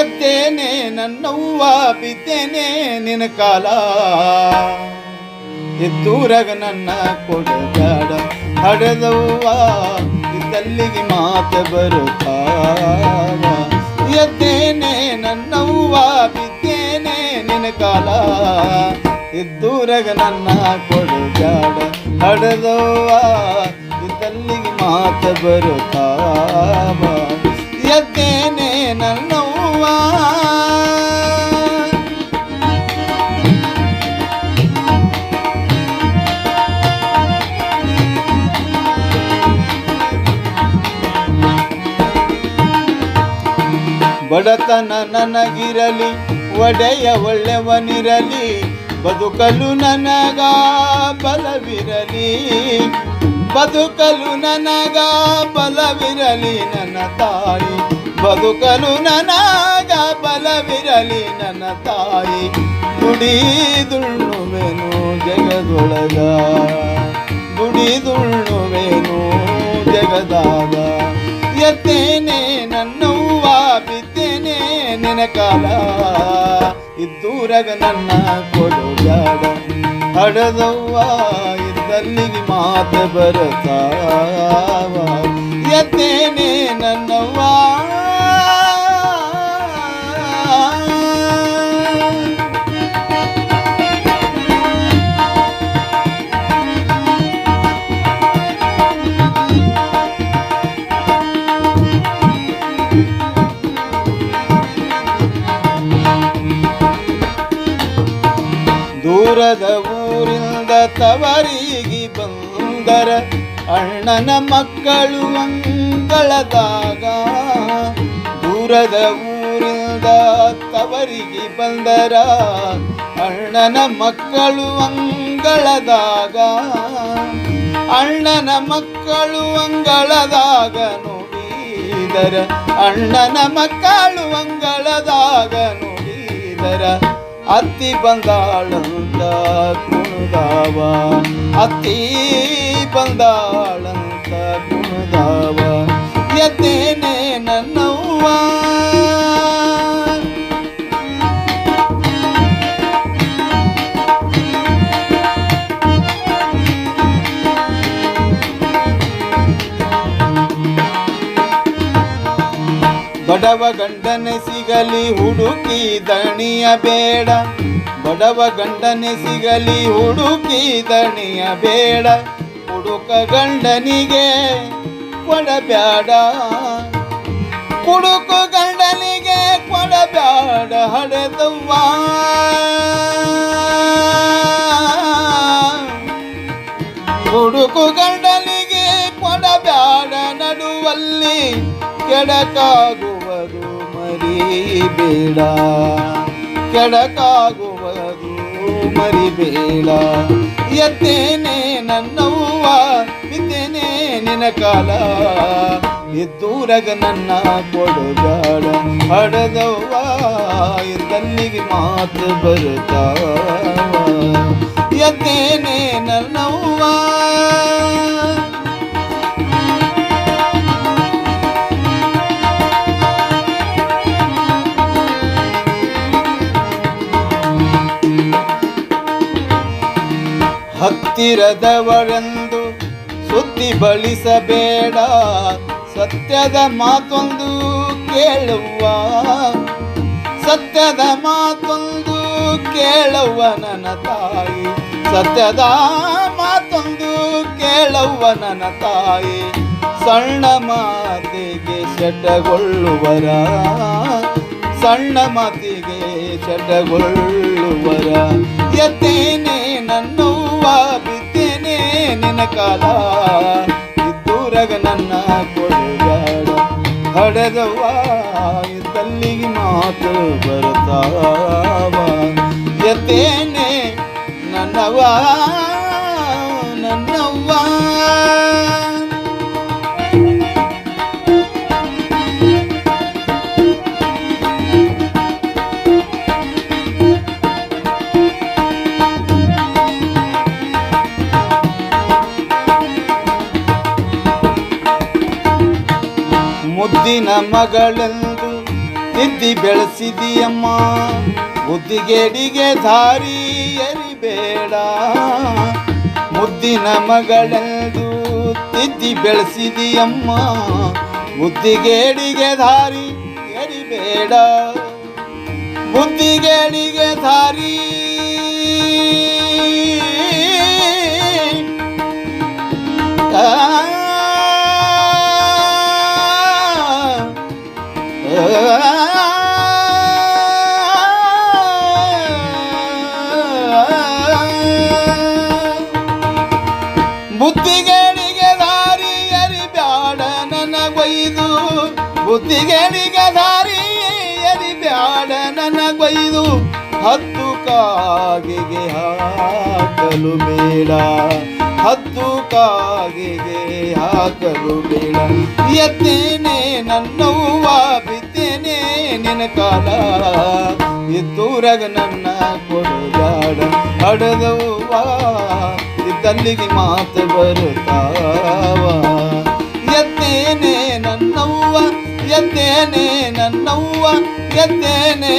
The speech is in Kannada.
ಎತ್ತೇನೆ ನನ್ನವ್ವ, ಬಿದ್ದೇನೆ ನಿನ ಕಾಲ. ಎದ್ದೂರಗ ನನ್ನ ಕೊಡಗಾಡ ಹಡೆದವ್ವ, ಇದ್ದಲ್ಲಿಗೆ ಮಾತು ಬರುತ್ತಾರ ಎದ್ದೇನೆ ನನ್ನವ್ವ, ಬಿದ್ದೇನೆ ನಿನ ಕಾಲ. ಇದ್ದೂರಗ ನನ್ನ ಕೊಡಗಾಡ ಹಡೆದವ್ವ ಮಾತ ಬರುತ್ತಾವ? ಎದ್ದೇನೆ ನನ್ನವ್ವ. ಬಡತನ ನನಗಿರಲಿ ಒಡೆಯ ಒಳ್ಳೆವನಿರಲಿ. ಬದುಕಲು ನನಗ ಬಲವಿರಲಿ. ಬದುಕಲು ನನಗ ಬಲವಿರಲಿ ನನ್ನ ತಾಯಿ. ಬದುಕಲು ನನಗ ಬಲವಿರಲಿ ನನ್ನ ತಾಯಿ. ದುಡಿದುಣ್ಣುವೆನು ಜಗದೊಳಗ. ದುಡಿದುಣ್ಣುವೆನು ಜಗದಾಗ. ಎತ್ತೇನೆ ಕಾಲ ಇದ್ದೂರಗ ನನ್ನ ಕೊಡುಗಾಡ. ಹಡದವ್ವ ಇದ್ದಲ್ಲಿಗೆ ಮಾತು ಬರತಾವ. ಎತ್ತೇನೆ ದೂರದ ಊರಿಂದ ತವರಿಗೆ ಬಂದರ ಅಣ್ಣನ ಮಕ್ಕಳು ಅಂಗಳದಾಗ. ದೂರದ ಊರಿಂದ ತವರಿಗೆ ಬಂದರ ಅಣ್ಣನ ಮಕ್ಕಳು ಅಂಗಳದಾಗ. ಅಣ್ಣನ ಮಕ್ಕಳು ಅಂಗಳದಾಗ ನೋಡಿದರ ಅಣ್ಣನ ಮಕ್ಕಳು ಅಂಗಳದಾಗ ಅತ್ತಿ ಬಂದಾಳಂತ ಕುಣದಾವ. ಅತ್ತಿ ಬಂದಾಳಂತ ಕುಣದಾವ. ಎದ್ದೇನೆ ಬಡವ ಗಂಡನೆ ಸಿಗಲಿ ಹುಡುಕಿ ದಣಿಯ ಬೇಡ. ಬಡವ ಗಂಡನೆ ಸಿಗಲಿ ಹುಡುಕಿ ದಣಿಯ ಬೇಡ. ಹುಡುಕ ಗಂಡನಿಗೆ ಕೊಡಬ್ಯಾಡ. ಹುಡುಕು ಗಂಡನಿಗೆ ಕೊಡಬ್ಯಾಡ ಹಡೆದವ್ವ. ಹುಡುಕು ಗಂಡನಿಗೆ ಕೊಡಬ್ಯಾಡ ನಡುವಲ್ಲಿ ಕೆಡಕಾಗುವುದು ಮರಿಬೇಡ ಕೆಡಕಾಗುವುದು ಮರಿಬೇಡ ಎದ್ದೇನೆ ನನ್ನವ್ವ ಬಿದ್ದೇನೆ ನಿನ ಕಾಲ. ಎದ್ದೂರಗ ನನ್ನ ಕೊಡುಗಾಡ ಹಡದವ್ವ ಇದ್ದಲ್ಲಿಗೆ ಮಾತು ಬರುತ್ತಾವ ಎದ್ದೇನೆ ನನ್ನವ್ವ. ಹತ್ತಿರದವರೆಂದು ಸುದ್ದಿ ಬಳಿಸಬೇಡ. ಸತ್ಯದ ಮಾತೊಂದು ಕೇಳುವ. ಸತ್ಯದ ಮಾತೊಂದು ಕೇಳುವ ನನ್ನ ತಾಯಿ. ಸತ್ಯದ ಮಾತೊಂದು ಕೇಳುವ ನನ್ನ ತಾಯಿ. ಸಣ್ಣ ಮಾತಿಗೆ ಶಟಗೊಳ್ಳುವರ ಸಣ್ಣ ಮಾತಿಗೆ ಚಟಗೊಳ್ಳುವರ. ಎತ್ತೇನೆ ನನ್ನವ್ವ ಬಿದ್ದೇನೆ ನಿನ್ನ ಕಾಲ. ಇದ್ದೂರಗ ನನ್ನ ಕೊಡುಗಾಡ. ಹಡೆದವ್ವ ಇದ್ದಲ್ಲಿಗೆ ಮಾತು ಬರ್ತಾವ ಎತ್ತೇನೆ ನನ್ನವ್ವ. ಮುದ್ದಿನ ಮಗಳೆಂದು ತಿದ್ದಿ ಬೆಳೆಸಿದಿಯಮ್ಮ. ಮುದ್ದಿಗೆಡಿಗೆ ದಾರಿ ಎರಿಬೇಡ. ಮುದ್ದಿನ ಮಗಳೆಂದು ತಿದ್ದಿ ಬೆಳೆಸಿದಿಯಮ್ಮ. ಬುದ್ಧಿಗೇಡಿಗೆ ದಾರಿ ಎರಿಬೇಡ. ಮುದ್ದಿಗೆಡಿಗೆ ದಾರಿ ಬುದ್ಧಿಗೇಡಿಗೆ ದಾರಿ ಎರಿಬ್ಯಾಡ ನನಗೊಯ್ದು. ಬುದ್ಧಿಗೇಡಿಗೆ ದಾರಿ ನನ್ನ ನನಗೊಯ್ದು. ಹತ್ತು ಕಾಗಿಗೆ ಹಾಕಲು ಬೇಡ. ಹತ್ತು ಕಾಗಿಗೆ ಹಾಕಲು ಬೇಡ. ಎತ್ತೇನೆ ನನ್ನವ್ವ, ಬಿತ್ತೇನೆ ನಿನ್ನ ಕಾಲ. ಇದ್ದೂರಾಗ ನನ್ನ ಕೊಡುಗಾಡ ಹಡದವ್ವ ಇದ್ದಲ್ಲಿಗೆ ಮಾತು ಬರುತ್ತಾವ? ಎತ್ತೇನೆ ನನ್ನವ್ವ ಎತ್ತೇನೆ ನನ್ನವ್ವ ಎತ್ತೇನೆ